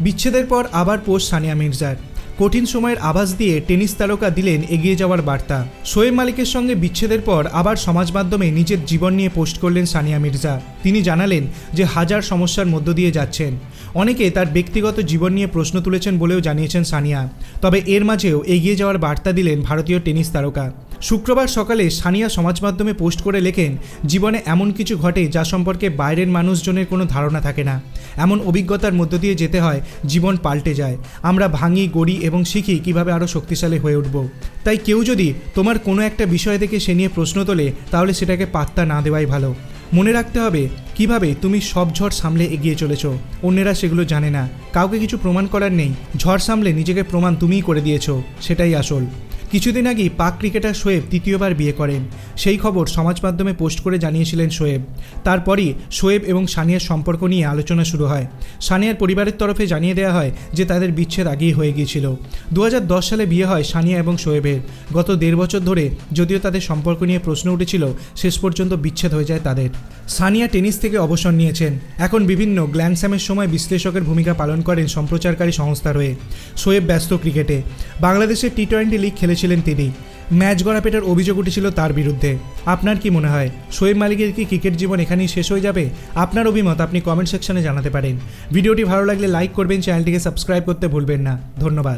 বিচ্ছেদের পর আবার পোস্ট সানিয়া মির্জার। কঠিন সময়ের আভাস দিয়ে টেনিস তারকা দিলেন এগিয়ে যাওয়ার বার্তা। শোয়েব মালিকের সঙ্গে বিচ্ছেদের পর আবার সমাজ মাধ্যমে নিজের জীবন নিয়ে পোস্ট করলেন সানিয়া মির্জা। তিনি জানালেন যে হাজার সমস্যার মধ্য দিয়ে যাচ্ছেন। অনেকে তার ব্যক্তিগত জীবন নিয়ে প্রশ্ন তুলেছেন বলেও জানিয়েছেন সানিয়া। তবে এর মাঝেও এগিয়ে যাওয়ার বার্তা দিলেন ভারতীয় টেনিস তারকা। শুক্রবার সকালে সানিয়া সমাজ মাধ্যমে পোস্ট করে লেখেন, জীবনে এমন কিছু ঘটে যা সম্পর্কে বাইরের মানুষজনের কোনো ধারণা থাকে না। এমন অভিজ্ঞতার মধ্য দিয়ে যেতে হয়, জীবন পাল্টে যায়। আমরা ভাঙি, গড়ি এবং শিখি কীভাবে আরও শক্তিশালী হয়ে উঠব। তাই কেউ যদি তোমার কোনো একটা বিষয় থেকে সে নিয়ে প্রশ্ন তোলে, তাহলে সেটাকে পাত্তা না দেওয়াই ভালো। মনে রাখতে হবে কীভাবে তুমি সব ঝড় সামলে এগিয়ে চলেছ। অন্যেরা সেগুলো জানে না। কাউকে কিছু প্রমাণ করার নেই। ঝড় সামলে নিজেকে প্রমাণ তুমিই করে দিয়েছ। সেটাই আসল। কিছুদিন আগেই পাক ক্রিকেটার শোয়েব তৃতীয়বার বিয়ে করেন। সেই খবর সমাজ মাধ্যমে পোস্ট করে জানিয়েছিলেন শোয়েব। তারপরই শোয়েব এবং সানিয়ার সম্পর্ক নিয়ে আলোচনা শুরু হয়। সানিয়ার পরিবারের তরফে জানিয়ে দেওয়া হয় যে, তাদের বিচ্ছেদ আগেই হয়ে গিয়েছিল। দু হাজার দশ সালে বিয়ে হয় সানিয়া এবং শোয়েবের। গত দেড় বছর ধরে যদিও তাদের সম্পর্ক নিয়ে প্রশ্ন উঠেছিল, শেষ পর্যন্ত বিচ্ছেদ হয়ে যায় তাদের। সানিয়া টেনিস থেকে অবসর নিয়েছেন। এখন বিভিন্ন গ্ল্যান্ডস্যামের সময় বিশ্লেষকের ভূমিকা পালন করেন সম্প্রচারকারী সংস্থার হয়ে শোয়েব ব্যস্ত ক্রিকেটে। বাংলাদেশের টি টোয়েন্টি লিগ খেলেছিলেন তিনি। ম্যাচ গড়াপেটার অভিযোগ উঠেছিল তার বিরুদ্ধে। আপনার কি মনে হয়? শোয়েব মালিকের কি ক্রিকেট জীবন এখানেই শেষ হয়ে যাবে? আপনার অভিমত আপনি কমেন্ট সেকশনে জানাতে পারেন। ভিডিওটি ভালো লাগলে লাইক করবেন, চ্যানেলটিকে সাবস্ক্রাইব করতে ভুলবেন না। ধন্যবাদ।